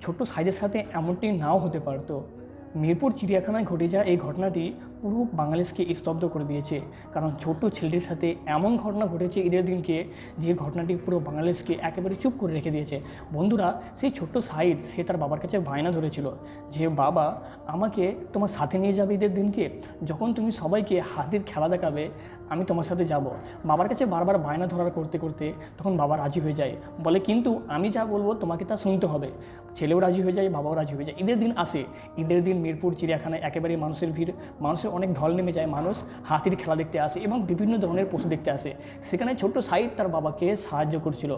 ছোট্ট সাইজের সাথে এমনটি নাও হতে পারতো। মিরপুর চিড়িয়াখানায় ঘটে যাওয়া এই ঘটনাটি পুরো বাংলাদেশকে স্তব্ধ করে দিয়েছে। কারণ ছোট্ট ছেলেটির সাথে এমন ঘটনা ঘটেছে ঈদের দিনকে, যে ঘটনাটি পুরো বাংলাদেশকে একেবারে চুপ করে রেখে দিয়েছে। বন্ধুরা, সেই ছোট্ট সাইদ সে তার বাবার কাছে বায়না ধরেছিল। যে বাবা আমাকে তোমার সাথে নিয়ে যাবে ঈদের দিনকে? যখন তুমি সবাইকে হাতির খেলা দেখাবে, আমি তোমার সাথে যাব। বাবার কাছে বারবার বায়না ধরার করতে করতে তখন বাবা রাজি হয়ে যায়। বলে, কিন্তু আমি যা বলব তোমাকে তা শুনতে হবে। ছেলেও রাজি হয়ে যায়, বাবাও রাজি হয়ে যায়। ঈদের দিন আসে। ঈদের দিন মিরপুর চিড়িয়াখানায় একেবারে মানুষের ভিড়। মানুষের অনেক ঢল নেমে যায়। মানুষ হাতির খেলা দেখতে আসে এবং বিভিন্ন ধরনের পশু দেখতে আসে। সেখানে ছোট্ট সাইদ তার বাবাকে সাহায্য করছিল।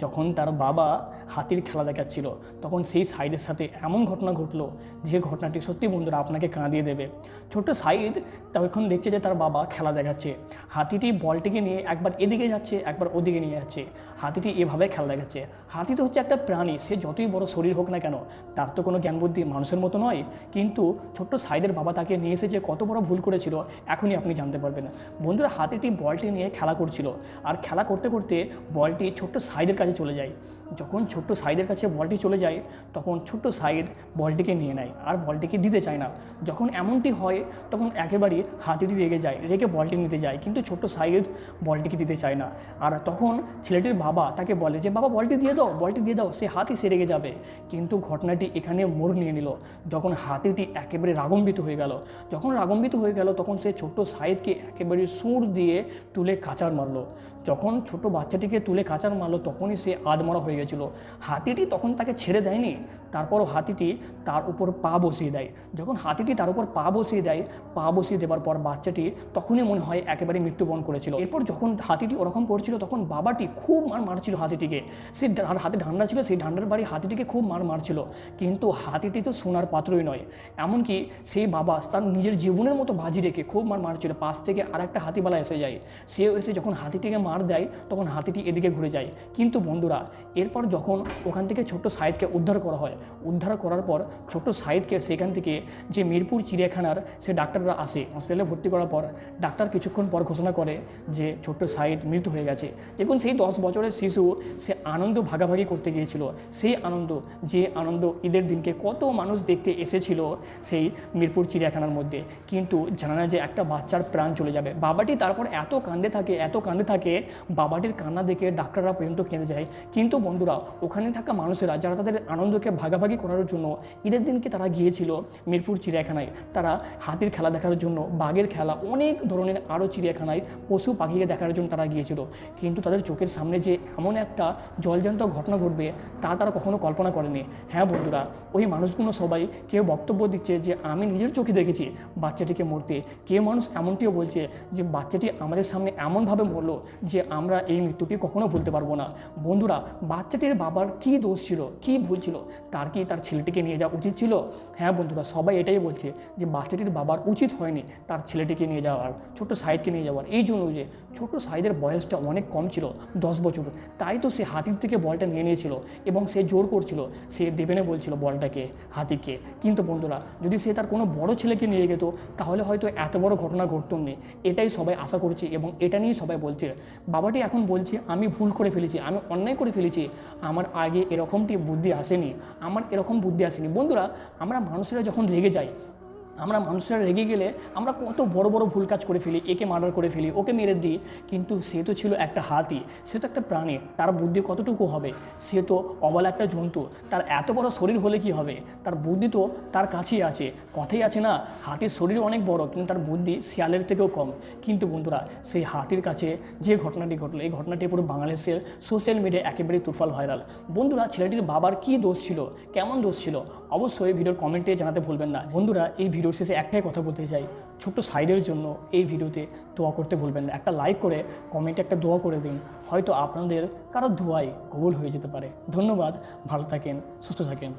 যখন তার বাবা হাতির খেলা দেখাচ্ছিল, তখন সেই সাইদের সাথে এমন ঘটনা ঘটলো যে ঘটনাটি সত্যি বন্ধুরা আপনাকে কাঁদিয়ে দেবে। ছোট্ট সাইদ তখন দেখছে যে তার বাবা খেলা দেখাচ্ছে। হাতিটি বলটিকে নিয়ে একবার এদিকে যাচ্ছে, একবার ওদিকে নিয়ে যাচ্ছে। হাতিটি এভাবে খেলা দেখাচ্ছে। হাতি তো হচ্ছে একটা প্রাণী, সে যতই বড় শরীর হোক না কেন, তার তো কোনো জ্ঞান বুদ্ধি মানুষের মতো নয়। কিন্তু ছোট্ট সাইদের বাবা তাকে নিয়ে এসে যে কত বড় ভুল করেছিল, এখনই আপনি জানতে পারবেন। বন্ধুরা, হাতিটি বলটি নিয়ে খেলা করছিল। আর খেলা করতে করতে বলটি ছোট্ট সাইদের কাছে চলে যায়। যখন ছোট্ট সাইদের কাছে বলটি চলে যায়, তখন ছোট্ট সাইদ বলটিকে নিয়ে নেয় আর বলটিকে দিতে চায় না। যখন এমনটি হয়, তখন একেবারেই হাতিটি রেগে যায়, রেগে বলটি নিতে যায়। কিন্তু ছোট্ট সাইদ বলটিকে দিতে চায় না। আর তখন ছেলেটির বাবা তাকে বলে যে, বাবা, বলটি দিয়ে দাও, বলটি দিয়ে দাও, সে হাতি সে রেগে যাবে। কিন্তু ঘটনাটি এখানে মোড় নিয়ে নিল। যখন হাতিটি একেবারে রাগম্বিত হয়ে গেল, যখন রাগম্বিত হয়ে গেল, তখন সে ছোট্ট সাইদকে একেবারে সুর দিয়ে তুলে কাচার মারলো। যখন ছোট বাচ্চাটিকে তুলে কাচার মারলো, তখনই সে আদমরা হয়ে গেছিল। হাতিটি তখন তাকে ছেড়ে দেয়নি, তারপরও হাতিটি তার উপর পা বসিয়ে দেয়। যখন হাতিটি তার উপর পা বসিয়ে দেয়, পা বসিয়ে দেওয়ার পর বাচ্চাটি তখনই মনে হয় একেবারে মৃত্যুবরণ করেছিল। এরপর যখন হাতিটি ওরকম করছিল, তখন বাবাটি খুব মার মারছিল হাতিটিকে। সে আর হাতে ঢান্ডা ছিল, সেই ঢান্ডার বাড়ি হাতিটিকে খুব মার মারছিল। কিন্তু হাতিটি তো সোনার পাত্রই নয়। এমনকি সেই বাবা তার নিজের জীবনের মতো বাজি রেখে খুব মার মারছিল। পাশ থেকে আর একটা হাতিবালা এসে যায়। সে এসে যখন হাতিটিকে মার দেয়, তখন হাতিটি এদিকে ঘুরে যায়। কিন্তু বন্ধুরা, এরপর যখন ওখান থেকে ছোট্ট সাইদকে উদ্ধার করা হয়, উদ্ধার করার পর ছোট্ট সাইদকে সেখান থেকে যে মিরপুর চিড়িয়াখানার সে ডাক্তাররা আসে। হসপিটালে ভর্তি করার পর ডাক্তার কিছুক্ষণ পর ঘোষণা করে যে ছোট্ট সাইদ মৃত্যু হয়ে গেছে। দেখুন, সেই দশ বছরের শিশু সে আনন্দ ভাগাভাগি করতে গিয়েছিল। সেই আনন্দ, যে আনন্দ ঈদের দিনকে কত মানুষ দেখতে এসেছিল সেই মিরপুর চিড়িয়াখানার মধ্যে। কিন্তু জানা না যে একটা বাচ্চার প্রাণ চলে যাবে। বাবাটি তারপর এত কান্দে থাকে, এত কান্দে থাকে, বাবাটির কান্না দেখে ডাক্তাররা পর্যন্ত কেঁদে যায়। কিন্তু বন্ধুরা, ওখানে থাকা মানুষেরা যারা তাদের আনন্দকে ভাগাভাগি করার জন্য ঈদের দিনকে তারা গিয়েছিল মিরপুর চিড়িয়াখানায়, তারা হাতির খেলা দেখার জন্য, বাঘের খেলা, অনেক ধরনের আরও চিড়িয়াখানায় পশু পাখিকে দেখার জন্য তারা গিয়েছিল। কিন্তু তাদের চোখের সামনে যে এমন একটা জলজান্ত ঘটনা ঘটবে তা তারা কখনো কল্পনা করেনি। হ্যাঁ বন্ধুরা, ওই মানুষগুলো সবাই কেউ বক্তব্য দিচ্ছে যে, আমি নিজের চোখে দেখেছি বাচ্চাটিকে মরতে। কেউ মানুষ এমনটিও বলছে যে, বাচ্চাটি আমাদের সামনে এমনভাবে মরলো যে, আমরা এই মৃত্যুটি কখনো ভুলতে পারব না। বন্ধুরা, বাচ্চাটির বাবার কী দোষ ছিল, কি ভুল ছিল, তার কি তার ছেলেটিকে নিয়ে যাওয়া উচিত ছিল? হ্যাঁ বন্ধুরা, সবাই এটাই বলছে যে, বাচ্চাটির বাবার উচিত হয়নি তার ছেলেটিকে নিয়ে যাওয়ার ছোট সাইদকে নিয়ে যাওয়ার। এই জন্য যে ছোট সাইদের বয়সটা অনেক কম ছিল, দশ বছর। তাই তো সে হাতির থেকে বলটা নিয়ে নিয়েছিল এবং সে জোর করছিল। সে দেবে না বলছিল বলটাকে, হাতিকে। কিন্তু বন্ধুরা, যদি সে তার কোনো বড় ছেলেকে নিয়ে যেত, তাহলে হয়তো এত বড় ঘটনা ঘটত নি এটাই সবাই আশা করছে এবং এটা নিয়েই সবাই বলছে। বাবাটি এখন বলছে, আমি ভুল করে ফেলেছি, আমি অন্যায় করে ফেলেছি। আমার আগে এরকমটি বুদ্ধি আসেনি, আমার এরকম বুদ্ধি আসেনি। বন্ধুরা, আমরা মানুষেরা যখন রেগে যাই আমরা মানুষরা রেগে গেলে আমরা কত বড় বড় ভুল কাজ করে ফেলি, একে মার্ডার করে ফেলি, ওকে মেরে দিই। কিন্তু সে তো ছিল একটা হাতি, সে তো একটা প্রাণী, তার বুদ্ধি কতটুকু হবে? সে তো অবলা একটা জন্তু, তার এত বড় শরীর হলে কি হবে? তার বুদ্ধি তো তার কাছেই আছে কথাই আছে না? হাতির শরীর অনেক বড়, কিন্তু তার বুদ্ধি শিয়ালের থেকেও কম। কিন্তু বন্ধুরা, সেই হাতির কাছে যে ঘটনাটি ঘটলো, এই ঘটনাটি পুরো বাংলাদেশের সোশ্যাল মিডিয়ায় একেবারেই তুরফাল ভাইরাল বন্ধুরা, ছেলেটির বাবার কি দোষ ছিল? কেমন দোষ ছিল? অবশ্যই ভিডিওর কমেন্টে জানাতে ভুলবেন না। বন্ধুরা, এই ভিডিওর শেষে একটাই কথা বলতে চাই। ছোট্ট সাইডের জন্য এই ভিডিওতে দোয়া করতে ভুলবেন না। একটা লাইক করে কমেন্টে একটা দোয়া করে দিন। হয়তো আপনাদের কারও দোয়াই কবুল হয়ে যেতে পারে। ধন্যবাদ। ভালো থাকেন, সুস্থ থাকেন।